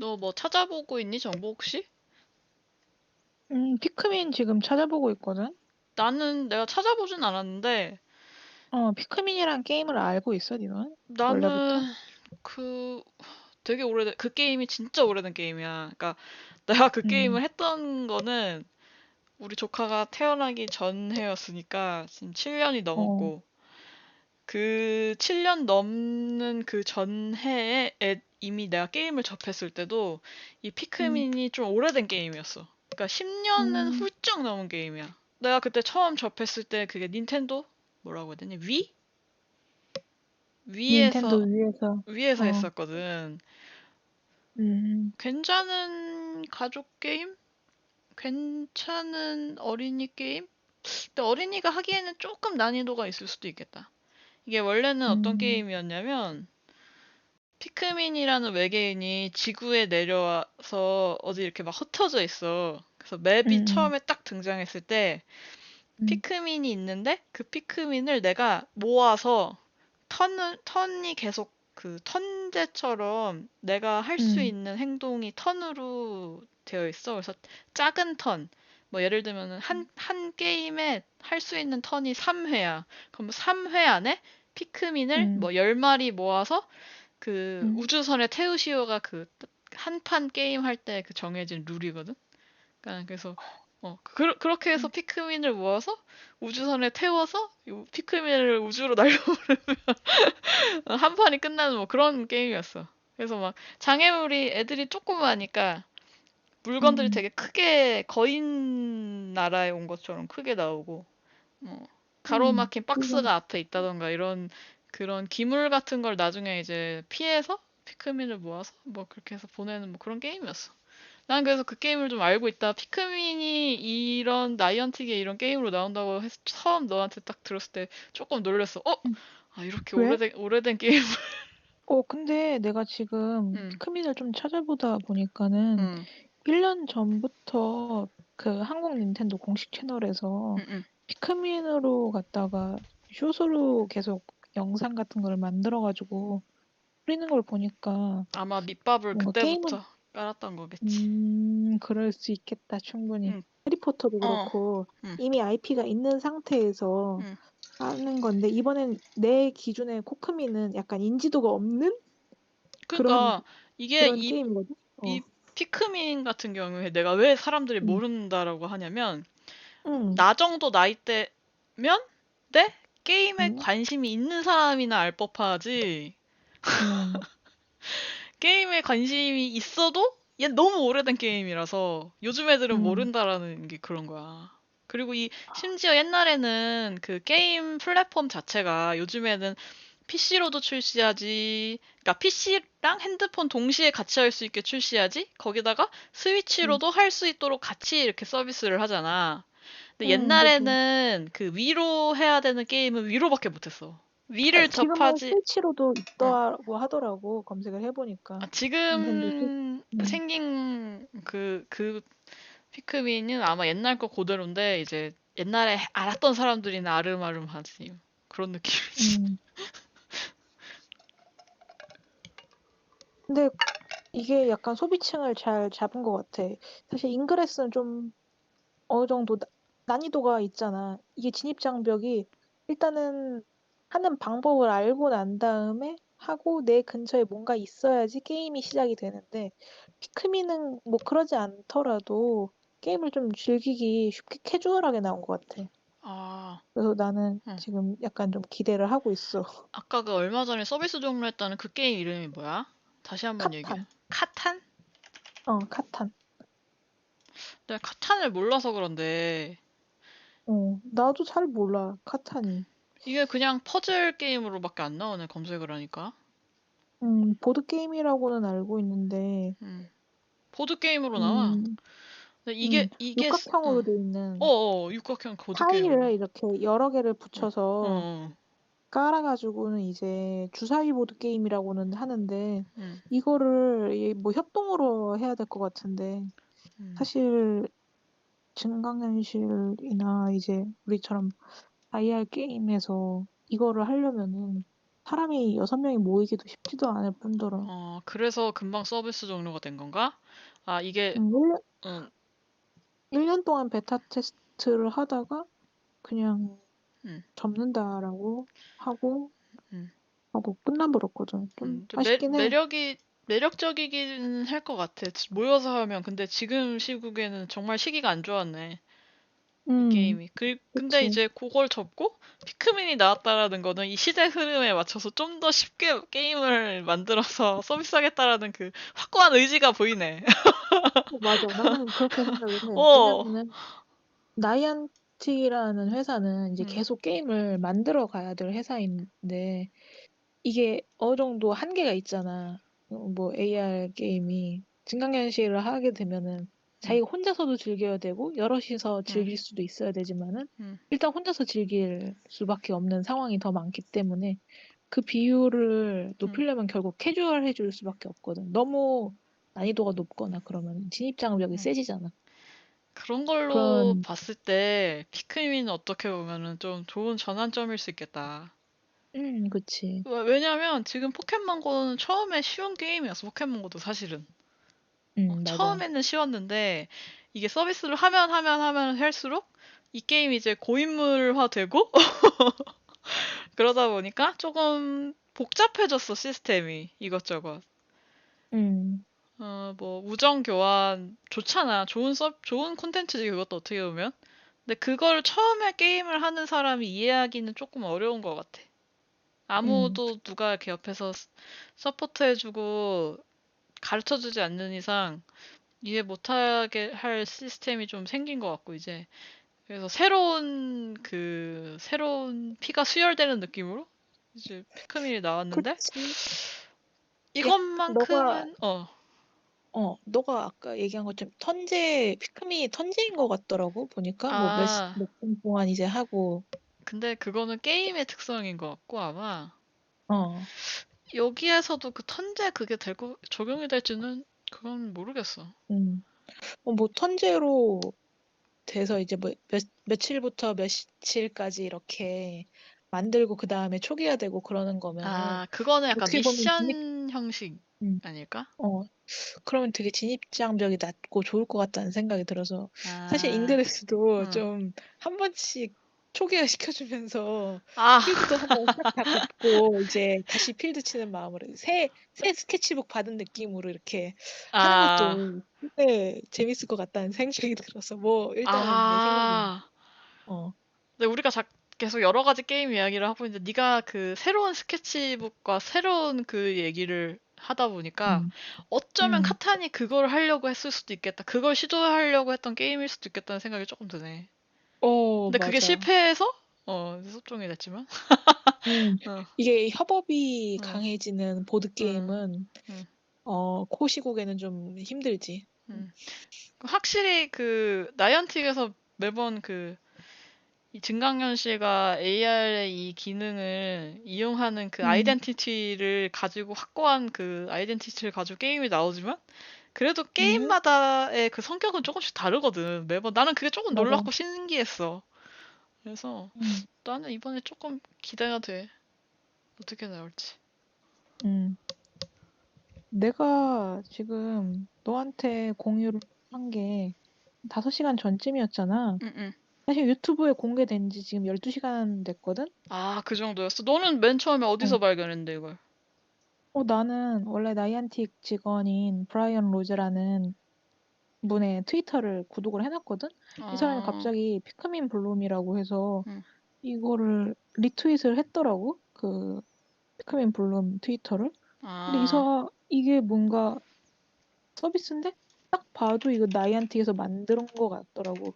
너 뭐 찾아보고 있니, 정보 혹시? 음, 피크민 지금 찾아보고 있거든? 나는 내가 찾아보진 않았는데, 어, 피크민이란 게임을 알고 있어, 니는? 나는 원래부터? 그 되게 오래된, 그 게임이 진짜 오래된 게임이야. 그러니까 내가 그 게임을 음, 했던 거는 우리 조카가 태어나기 전 해였으니까 지금 7년이 어, 넘었고, 그 7년 넘는 그 전 해에 애- 이미 내가 게임을 접했을 때도 이 음, 피크민이 좀 오래된 게임이었어. 그러니까 10년은 음, 훌쩍 넘은 게임이야. 내가 그때 처음 접했을 때 그게 닌텐도 뭐라고 해야 되니? 위? 닌텐도 위에서 위에서, 위에서 어, 했었거든. 음, 괜찮은 가족 게임? 괜찮은 어린이 게임? 근데 어린이가 하기에는 조금 난이도가 있을 수도 있겠다. 이게 원래는 어떤 음, 게임이었냐면 피크민이라는 외계인이 지구에 내려와서 어디 이렇게 막 흩어져 있어. 그래서 맵이 음, 처음에 딱 등장했을 때 음, 피크민이 있는데 그 피크민을 내가 모아서 턴을, 턴이 계속 그 턴제처럼 내가 할 수 음, 있는 행동이 턴으로 되어 있어. 그래서 작은 턴, 뭐 예를 들면 한, 한 게임에 할 수 있는 턴이 3회야. 그럼 3회 안에 피크민을 음, 뭐 10마리 모아서 그 음, 우주선에 태우시오가 그 한판 게임 할 때 그 정해진 룰이거든. 그러니까 그래서 어 그, 그렇게 해서 음, 피크민을 모아서 우주선에 태워서 이 피크민을 우주로 날려보내면 한 판이 끝나는 뭐 그런 게임이었어. 그래서 막 장애물이 애들이 조그마하니까 물건들이 음, 되게 크게 거인 나라에 온 것처럼 크게 나오고 뭐 음, 가로막힌 그거, 박스가 앞에 있다던가 이런 그런 기물 같은 걸 나중에 이제 피해서 피크민을 모아서 뭐 그렇게 해서 보내는 뭐 그런 게임이었어. 난 그래서 그 게임을 좀 알고 있다. 피크민이 이런 나이언틱의 이런 게임으로 나온다고 해서 처음 너한테 딱 들었을 때 조금 놀랐어. 어? 음, 아, 이렇게 왜? 오래된, 오래된 게임을. 어, 근데 내가 지금 응, 피크민을 좀 찾아보다 보니까는 응, 1년 전부터 그 한국 닌텐도 공식 채널에서 응, 응. 피크민으로 갔다가 쇼스로 계속 영상 같은 걸 만들어가지고 뿌리는 걸 보니까 아마 밑밥을 뭔가 게임은 그때부터 깔았던 거겠지. 음 그럴 수 있겠다 충분히 응, 해리포터도 어, 그렇고 응, 이미 IP가 있는 상태에서 응. 하는 건데 이번엔 내 기준에 코크민은 약간 인지도가 없는 그러니까 이게 그런 이, 게임이거든. 어, 이 피크민 같은 경우에 내가 왜 사람들이 응, 모른다라고 하냐면 응, 나 정도 나이대면 내 게임에 응, 관심이 있는 사람이나 알 법하지. 응, 게임에 관심이 있어도 얘 너무 오래된 게임이라서 요즘 애들은 응, 모른다라는 게 그런 거야. 그리고 이 심지어 옛날에는 그 게임 플랫폼 자체가 요즘에는 PC로도 출시하지, 그러니까 PC랑 핸드폰 동시에 같이 할 수 있게 출시하지, 거기다가 응, 스위치로도 할수 있도록 같이 이렇게 서비스를 하잖아. 근데 응, 그지. 옛날에는 그 위로 해야 되는 게임은 위로밖에 못했어. 위를 지금은 접하지, 스위치로도 응. 있다고 하더라고 검색을 아, 해보니까 스위치. 지금 응, 생긴 그, 그 피크민은 아마 옛날 거 그대로인데, 이제 옛날에 알았던 사람들이나 아름아름하지. 그런 느낌이지. 응. 근데 이게 약간 소비층을 잘 잡은 것 같아. 사실 인그레스는 좀 어느 정도 나- 난이도가 있잖아. 이게 진입 장벽이 일단은 하는 방법을 알고 난 다음에 하고 내 근처에 뭔가 있어야지 게임이 시작이 되는데 피크민은 뭐 그러지 않더라도 게임을 좀 즐기기 쉽게 캐주얼하게 나온 것 같아. 아, 그래서 나는 응. 지금 약간 좀 기대를 하고 있어. 아까 그 얼마 전에 서비스 종료 했다는 그 게임 이름이 뭐야? 다시 한번 얘기해. 카탄. 카탄? 어, 카탄. 내가 카탄을 몰라서 그런데, 어, 나도 잘 몰라, 카탄이. 이게 그냥 퍼즐 게임으로밖에 안 나오네, 검색을 하니까. 음, 보드게임이라고는 알고 있는데, 음. 보드 게임으로 나와. 음, 근데 음, 이게, 이게, 스- 육각형으로 응. 돼 있는 어어, 육각형 보드 게임으로 타일을. 이렇게 여러 개를 응. 어, 붙여서 어, 깔아가지고는 이제 주사위 보드 게임이라고는 하는데, 응, 이거를 이뭐 협동으로 해야 될 것 같은데, 응. 사실 증강현실이나 이제 우리처럼 IR 게임에서 이거를 하려면은 사람이 여섯 명이 모이기도 쉽지도 않을 뿐더러 어, 그래서 금방 서비스 종료가 된 건가? 아, 이게, 음, 1년, 음, 1년 동안 베타 테스트를 하다가 그냥 음. 접는다라고 하고 음. 하고 끝나버렸거든. 좀 음, 좀 매, 아쉽긴 해. 매력이, 매력적이긴 할 것 같아. 모여서 하면. 근데 지금 시국에는 정말 시기가 안 좋았네. 음, 게임이. 그, 근데 그치. 이제 그걸 접고 피크민이 나왔다라는 거는 이 시대 흐름에 맞춰서 좀 더 쉽게 게임을 만들어서 서비스하겠다라는 그 확고한 의지가 보이네. 어, 맞아. 나는 그렇게 생각을 해. 어. 왜냐면은 나이안티라는 회사는 이제 음. 계속 게임을 만들어 가야 될 회사인데 이게 어느 정도 한계가 있잖아. 어, 뭐 AR 게임이 증강현실을 하게 되면은 자기가 혼자서도 즐겨야 되고 여럿이서 즐길 수도 있어야 되지만은 음. 일단 혼자서 즐길 수밖에 없는 상황이 더 많기 때문에 그 비율을 높이려면 결국 캐주얼 해줄 수밖에 없거든. 너무 난이도가 높거나 그러면 진입 장벽이 음. 세지잖아. 그런 걸로 그런 봤을 때 피크민은 어떻게 보면은 좀 좋은 전환점일 수 있겠다. 음, 그치. 왜- 왜냐면 지금 포켓몬고는 처음에 쉬운 게임이었어. 포켓몬고도 사실은. 음, 어, 맞아. 처음에는 쉬웠는데 이게 서비스를 하면 하면 하면 할수록 이 게임이 이제 고인물화 되고 그러다 보니까 조금 복잡해졌어 시스템이 이것저것. 음, 어, 뭐 우정 교환 좋잖아. 좋은 서 좋은 콘텐츠지 그것도 어떻게 보면. 근데 그걸 처음에 게임을 하는 사람이 이해하기는 조금 어려운 것 같아. 아무도 누가 이렇게 옆에서 스- 서포트해주고 가르쳐주지 않는 이상 이해 못하게 할 시스템이 좀 생긴 것 같고 이제 그래서 새로운 그 새로운 피가 수혈되는 느낌으로 이제 피크민이 나왔는데 그치. 이것만큼은 어 어, 너가 아까 얘기한 것처럼 턴제, 피크민이 턴제인 것 같더라고, 보니까. 뭐 몇, 아. 몇분 동안 이제 하고, 근데 그거는 게임의 특성인 것 같고 아마 어, 여기에서도 그 턴제 그게 되고 적용이 될지는 그건 모르겠어. 음. 어, 뭐 턴제로 돼서 이제 뭐 몇, 며칠부터 며칠까지 이렇게 만들고 그 다음에 초기화되고 그러는 거면은, 아 그거는 약간 어떻게 보면 미션 진입- 형식 음. 아닐까? 어, 그러면 되게 진입장벽이 낮고 좋을 것 같다는 생각이 들어서, 사실 아, 잉그레스도 어. 좀한 번씩 초기화 시켜주면서 아 필드도 한번 싹 다 걷고 이제 다시 필드 치는 마음으로 새, 새 스케치북 받은 느낌으로 이렇게 하는 아, 것도 꽤 재밌을 것 같다는 생각이 들어서 뭐 일단은 내 생각은 아. 어, 근데 우리가 자, 계속 여러 가지 게임 이야기를 하고 있는데 네가 그 새로운 스케치북과 새로운 그 얘기를 하다 보니까 음, 어쩌면 음. 카탄이 그걸 하려고 했을 수도 있겠다. 그걸 시도하려고 했던 게임일 수도 있겠다는 생각이 조금 드네. 어, 근데 그게 맞아. 실패해서 어 섭종이 됐지만 음, 어, 이게 협업이 어. 강해지는 보드 게임은 음. 어, 코 시국에는 좀 힘들지. 음. 확실히 그 나이언틱에서 매번 그 이 증강현실과 AR의 이 기능을 이용하는 그 음. 아이덴티티를 가지고 확고한 그 아이덴티티를 가지고 게임이 나오지만 그래도 게임마다의 그 성격은 조금씩 다르거든. 매번 나는 그게 조금 맞아. 놀랍고 신기했어. 그래서 음, 나는 이번에 조금 기대가 돼. 어떻게 나올지. 음. 내가 지금 너한테 공유를 한 게 5시간 전쯤이었잖아. 응, 응. 사실 유튜브에 공개된 지 지금 12시간 됐거든? 아, 그 정도였어. 너는 맨 처음에 어디서 어. 발견했는데 이걸? 어, 나는 원래 나이안틱 직원인 브라이언 로즈라는 분의 트위터를 구독을 해 놨거든? 이 사람이 아, 갑자기 피크민 블룸이라고 해서 응. 이거를 리트윗을 했더라고. 그 피크민 블룸 트위터를. 근데 아, 이사 이게 뭔가 서비스인데 딱 봐도 이거 나이안틱에서 만든 것 같더라고.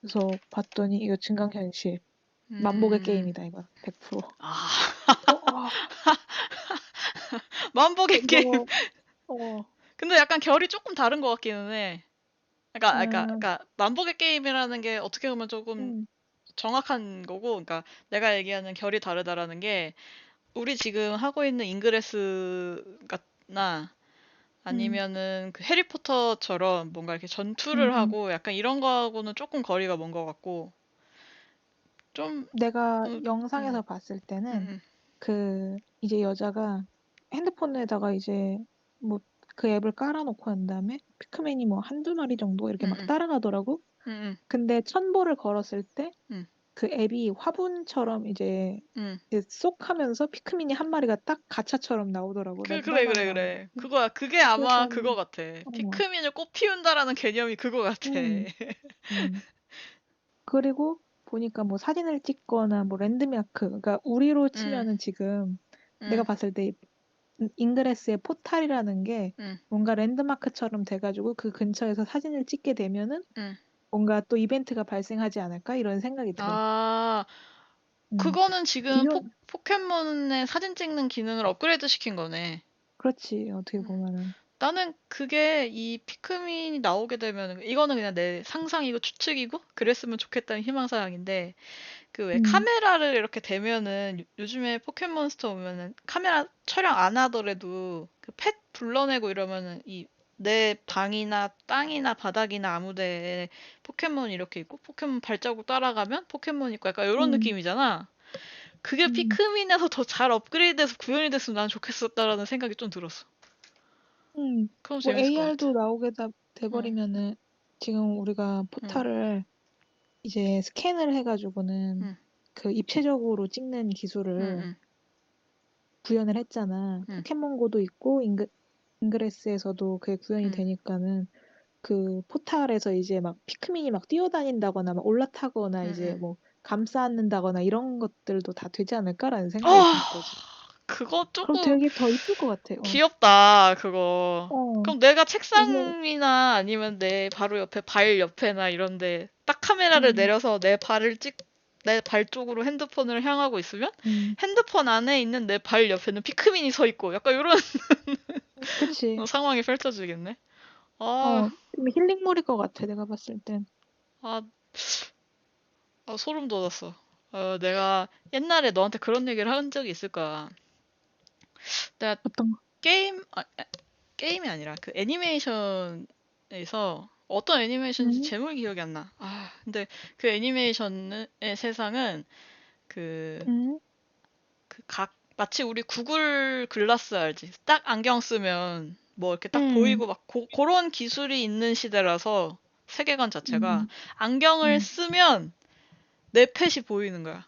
그래서 봤더니 이거 증강현실 만복의 음. 게임이다 이거 100%. 아, 어, 아, 만복의 게임. 어, 근데 약간 결이 조금 다른 것 같기는 해. 그러니까, 그러니까, 음, 그러니까 만복의 게임이라는 게 어떻게 보면 조금 음, 정확한 거고, 그러니까 내가 얘기하는 결이 다르다라는 게 우리 지금 하고 있는 잉그레스나 아니면은 그 해리포터처럼 뭔가 이렇게 전투를 음, 음. 하고 약간 이런 거하고는 조금 거리가 먼 것 같고 좀 내가 음, 영상에서 음, 봤을 때는 음, 음. 그 이제 여자가 핸드폰에다가 이제 뭐 그 앱을 깔아놓고 난 다음에 피크맨이 뭐 한두 마리 정도 이렇게 막 응, 응. 따라가더라고. 응, 응, 근데 천보를 걸었을 때 응. 그 앱이 화분처럼 이제 응. 이제 쏙 하면서 피크민이 한 마리가 딱 가차처럼 나오더라고. 그, 그래, 그래. 그래. 그거야. 그게 아마 그거 같아. 어. 피크민을 꽃 피운다라는 개념이 그거 같아. 음. 음. 그리고 보니까 뭐 사진을 찍거나 뭐 랜드마크, 그러니까 우리로 치면은 지금 응. 내가 봤을 때 잉그레스의 포탈이라는 게 응. 뭔가 랜드마크처럼 돼가지고 그 근처에서 사진을 찍게 되면은 응. 뭔가 또 이벤트가 발생하지 않을까 이런 생각이 들어. 아, 음. 그거는 지금 이런- 포, 포켓몬의 사진 찍는 기능을 업그레이드 시킨 거네. 그렇지 어떻게 보면은. 나는 그게 이 피크민이 나오게 되면 이거는 그냥 내 상상이고 추측이고 그랬으면 좋겠다는 희망사항인데 그 왜 음. 카메라를 이렇게 대면은 요- 요즘에 포켓몬스터 보면은 카메라 촬영 안 하더라도 그 펫 불러내고 이러면은 이 내 방이나 땅이나 바닥이나 아무데에 포켓몬 이렇게 있고 포켓몬 발자국 따라가면 포켓몬 있고 약간 이런 음. 느낌이잖아. 그게 음. 피크민에서 더 잘 업그레이드돼서 구현이 됐으면 난 좋겠었다라는 생각이 좀 들었어. 음. 그럼 뭐 재밌을 것 같아. AR도 나오게 다 돼버리면은 지금 우리가 포탈을 이제 스캔을 해가지고는 응. 그 입체적으로 찍는 기술을 응, 응. 구현을 했잖아. 응. 포켓몬고도 있고 잉그, 잉그레스에서도 그게 구현이 응. 되니까는 그 포탈에서 이제 막 피크민이 막 뛰어다닌다거나 막 올라타거나 응, 이제 응. 뭐 감싸 안는다거나 이런 것들도 다 되지 않을까라는 생각이 아, 드는 거지. 그거 그럼 조금 되게 더 이쁠 것 같아. 어. 귀엽다, 그거. 어. 그럼 내가 책상이나 아니면 내 바로 옆에 발 옆에나 이런데 딱 카메라를 음. 내려서 내 발을 찍, 내 발 쪽으로 핸드폰을 향하고 있으면 음, 핸드폰 안에 있는 내 발 옆에는 피크민이 서 있고 약간 이런 그치. 상황이 펼쳐지겠네. 아, 어, 좀 힐링물일 것 같아. 내가 봤을 땐. 아, 아, 소름 돋았어. 어, 내가 옛날에 너한테 그런 얘기를 한 적이 있을 거야. 내가 어떤 거? 게임, 아, 아, 게임이 아니라 그 애니메이션에서 어떤 애니메이션인지 음. 제목이 기억이 안 나. 아, 근데 그 애니메이션의 세상은 그, 음, 그 각, 마치 우리 구글 글라스 알지? 딱 안경 쓰면 뭐 이렇게 딱 음. 보이고 막 고, 그런 기술이 있는 시대라서 세계관 자체가 음. 안경을 음. 쓰면 내 펫이 보이는 거야.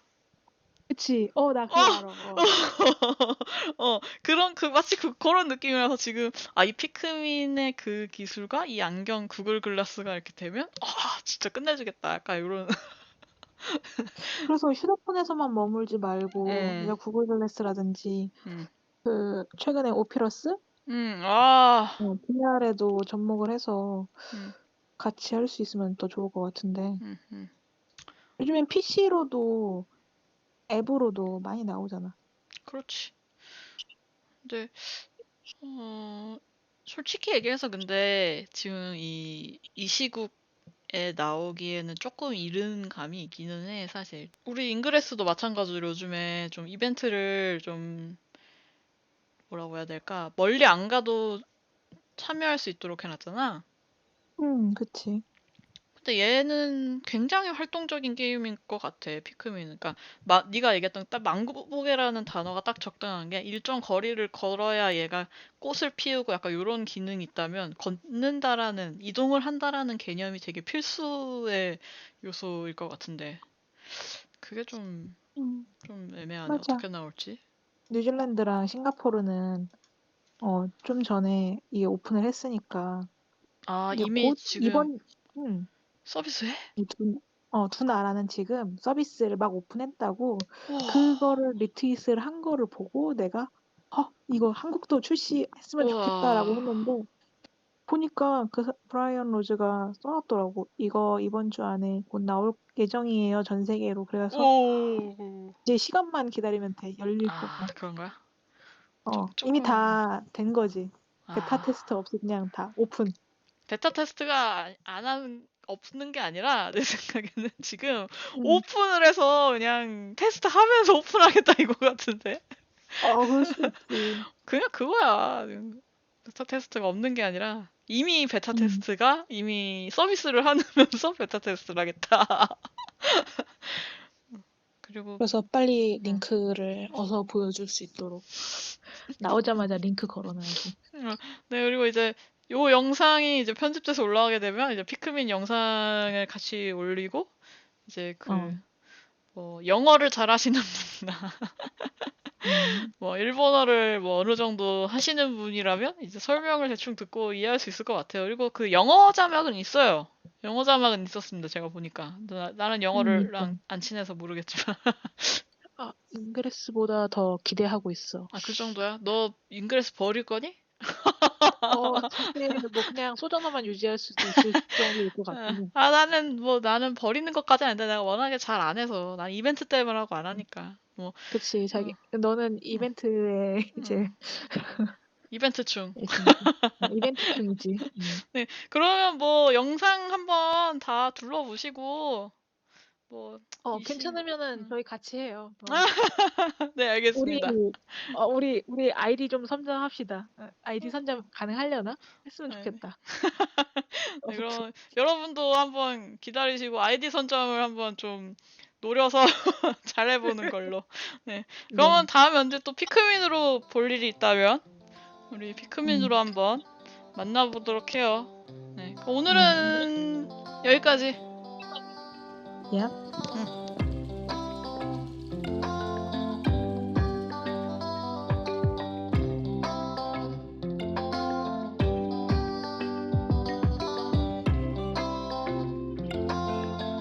그치. 어, 나 그거 어! 알아. 어. 어, 그런, 그, 마치 그, 그런 느낌이라서 지금, 아, 이 피크민의 그 기술과 이 안경 구글 글라스가 이렇게 되면, 아, 진짜 끝내주겠다. 약간 이런. 그래서 휴대폰에서만 머물지 말고 음. 이제 구글 글래스라든지 음, 그 최근에 오피러스 음, 아, 어, VR에도 접목을 해서 음, 같이 할 수 있으면 더 좋을 것 같은데 음, 음. 요즘엔 PC로도 앱으로도 많이 나오잖아. 그렇지. 근데, 어, 솔직히 얘기해서 근데, 지금 이, 이 시국에 나오기에는 조금 이른 감이 있기는 해, 사실. 우리 잉그레스도 마찬가지로 요즘에 좀 이벤트를 좀, 뭐라고 해야 될까? 멀리 안 가도 참여할 수 있도록 해놨잖아. 음, 그치. 근데 얘는 굉장히 활동적인 게임인 것 같아, 피크민은. 그러니까 마, 네가 얘기했던 딱 망고보게라는 단어가 딱 적당한 게 일정 거리를 걸어야 얘가 꽃을 피우고 약간 이런 기능이 있다면 걷는다라는 이동을 한다라는 개념이 되게 필수의 요소일 것 같은데 그게 좀좀 음, 애매하네. 맞아. 어떻게 나올지. 뉴질랜드랑 싱가포르는 어, 좀 전에 이게 오픈을 했으니까 아 이미 곧 지금 이번 음, 서비스해? 이 두, 어, 두 나라는 지금 서비스를 막 오픈했다고 우와. 그거를 리트윗을 한 거를 보고 내가 어, 이거 한국도 출시했으면 좋겠다라고 우와. 했는데 보니까 그 사- 브라이언 로즈가 써놨더라고. 이거 이번 주 안에 곧 나올 예정이에요. 전 세계로. 그래서 오. 이제 시간만 기다리면 돼. 열릴 아 거고. 그런 거야? 어, 조- 이미 조금 다된 거지. 베타 아. 테스트 없이 그냥 다 오픈. 베타 테스트가 안 하는 없는 게 아니라 내 생각에는 지금 음. 오픈을 해서 그냥 테스트 하면서 오픈하겠다 이거 같은데 있지. 그냥 그거야 베타 테스트가 없는 게 아니라 이미 베타 음. 테스트가 이미 서비스를 하면서 베타 테스트를 하겠다 그리고 그래서 빨리 링크를 어서 보여줄 수 있도록 나오자마자 링크 걸어놔야지. 네, 그리고 이제 요 영상이 이제 편집돼서 올라가게 되면 이제 피크민 영상을 같이 올리고 이제 그 어. 뭐 영어를 잘하시는 분이나 음, 뭐 일본어를 뭐 어느 정도 하시는 분이라면 이제 설명을 대충 듣고 이해할 수 있을 것 같아요. 그리고 그 영어 자막은 있어요. 영어 자막은 있었습니다. 제가 보니까 나, 나는 영어를랑 음, 안 친해서 모르겠지만 아, 잉그레스보다 더 기대하고 있어. 아 그 정도야? 너 잉글리시 버릴 거니? 어, 사실 뭐 그냥 소전어만 유지할 수도 있을 정도일 것 같긴 해. 아 나는 뭐 나는 버리는 것까지 아닌데 내가 워낙에 잘 안 해서. 난 이벤트 때문에 하고 안 하니까. 뭐 그치, 자기, 너는 이벤트에 이제 음, 이벤트충 열심히 어, 이벤트 중이지. 음. 네 그러면 뭐 영상 한번 다 둘러보시고 뭐 어, 이시- 괜찮으면은 음. 저희 같이 해요. 어. 네 우리 알겠습니다. 어, 우리 우리 아이디 좀 선정합시다. 어, 아이디 선정 가능하려나? 했으면 네. 좋겠다. 네, 그럼 여러분도 한번 기다리시고 아이디 선정을 한번 좀 노려서 잘 해보는 걸로. 네. 그러면 다음에 언제 또 피크민으로 볼 일이 있다면 우리 피크민으로 한번 만나보도록 해요. 네. 그럼 오늘은 여기까지. 야. 응.